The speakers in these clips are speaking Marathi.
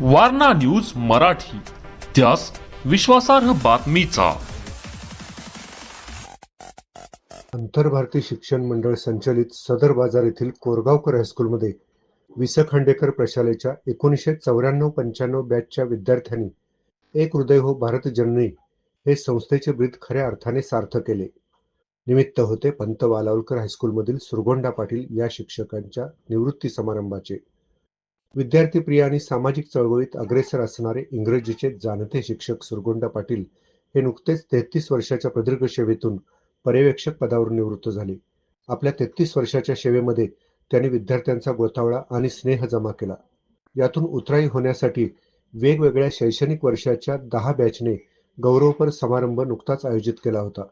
वारणा न्यूज मराठी. त्यास विश्वासार्ह बातमीचा. आंतरभारती शिक्षण मंडळ संचलित सदर बाजार येथील कोरगावकर हायस्कूलमध्ये वि स खांडेकर प्रशालेच्या एकोणीसशे चौऱ्याण्णव पंच्याण्णव बॅचच्या विद्यार्थ्यांनी एक हृदय हो भारत जननी हे संस्थेचे ब्रीद खऱ्या अर्थाने सार्थ केले. निमित्त होते पंत वालावलकर हायस्कूलमधील सुरगोंडा पाटील या शिक्षकांच्या निवृत्ती समारंभाचे. विद्यार्थीप्रिय आणि सामाजिक चळवळीत अग्रेसर असणारे इंग्रजीचे जाणते शिक्षक सुरगोंडा पाटील हे नुकतेच तेहतीस वर्षाच्या प्रदीर्घ सेवेतून पर्यवेक्षक पदावर निवृत्त झाले. आपल्या तेहतीस वर्षाच्या सेवेमध्ये त्यांनी विद्यार्थ्यांचा गोतावळा आणि स्नेह जमा केला. यातून उतराई होण्यासाठी वेगवेगळ्या शैक्षणिक वर्षाच्या दहा बॅचने गौरवपर समारंभ नुकताच आयोजित केला होता.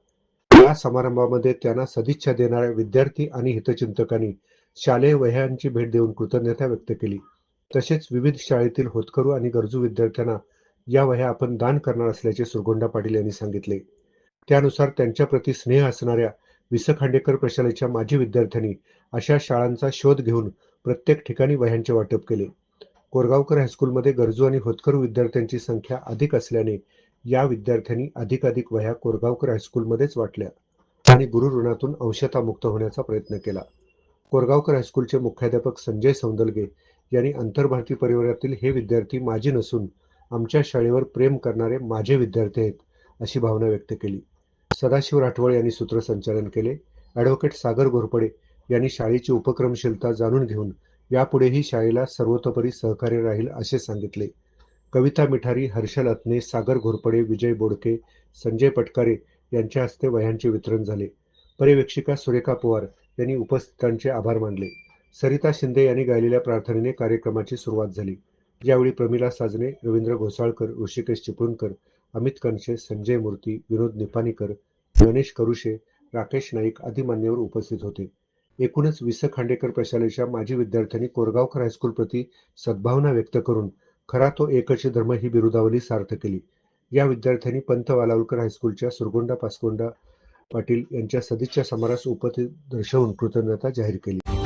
या समारंभामध्ये त्यांना सदिच्छा देणाऱ्या विद्यार्थी आणि हितचिंतकांनी शालेय वह्यांची भेट देऊन कृतज्ञता व्यक्त केली. तसेच विविध शाळेतील होतकरू आणि गरजू विद्यार्थ्यांना या वह्या आपण दान करणार असल्याचे सुरगोंडा पाटील यांनी सांगितले. त्यानुसार त्यांच्याप्रती स्नेह असणाऱ्या वि स खांडेकर प्रशालेच्या माजी विद्यार्थ्यांनी अशा शाळांचा शोध घेऊन प्रत्येक ठिकाणी वह्यांचे वाटप केले. कोरगावकर हायस्कूलमध्ये गरजू आणि होतकरू विद्यार्थ्यांची संख्या अधिक असल्याने या विद्यार्थ्यांनी अधिकाधिक वह्या कोरगावकर हायस्कूलमध्येच वाटल्या आणि गुरु ऋणातून अंशता मुक्त होण्याचा प्रयत्न केला. कोरगावकर हायस्कूलचे मुख्याध्यापक संजय सौंदलगे यांनी आंतरभारती परिवारातील हे विद्यार्थी माझे नसून आमच्या शाळेवर प्रेम करणारे माझे विद्यार्थी आहेत अशी भावना व्यक्त केली. सदाशिव राठवळ यांनी सूत्रसंचालन केले. ॲडव्होकेट सागर घोरपडे यांनी शाळेची उपक्रमशीलता जाणून घेऊन यापुढेही शाळेला सर्वतोपरी सहकार्य राहील असे सांगितले. कविता मिठारी हर्षल अत्ने सागर घोरपडे विजय बोडके संजय पटकारे यांच्या हस्ते वह्यांचे वितरण झाले. पर्यवेक्षिका सुरेखा पवार यांनी उपस्थितांचे आभार मानले. सरिता शिंदे यांनी गायलेल्या प्रार्थनेने कार्यक्रमाची सुरुवात झाली. यावेळी प्रमिला साजने रवींद्र घोसाळकर ऋषिकेश चिपळूणकर अमित कनशे संजय मूर्ती विनोद निपाणीकर गणेश करुशे राकेश नाईक आदी मान्यवर उपस्थित होते. एकूणच वि स खांडेकर प्रशालेच्या माजी विद्यार्थ्यांनी कोरगावकर हायस्कूल प्रती सद्भावना व्यक्त करून खरा तो एकच धर्म ही बिरुदावली सार्थ केली. या विद्यार्थ्यांनी पंत वालावलकर हायस्कूलच्या सुरगोंडा पासगोंडा पाटील यांच्या सदिच्छा समारास उपस्थित दर्शवून कृतज्ञता जाहीर केली.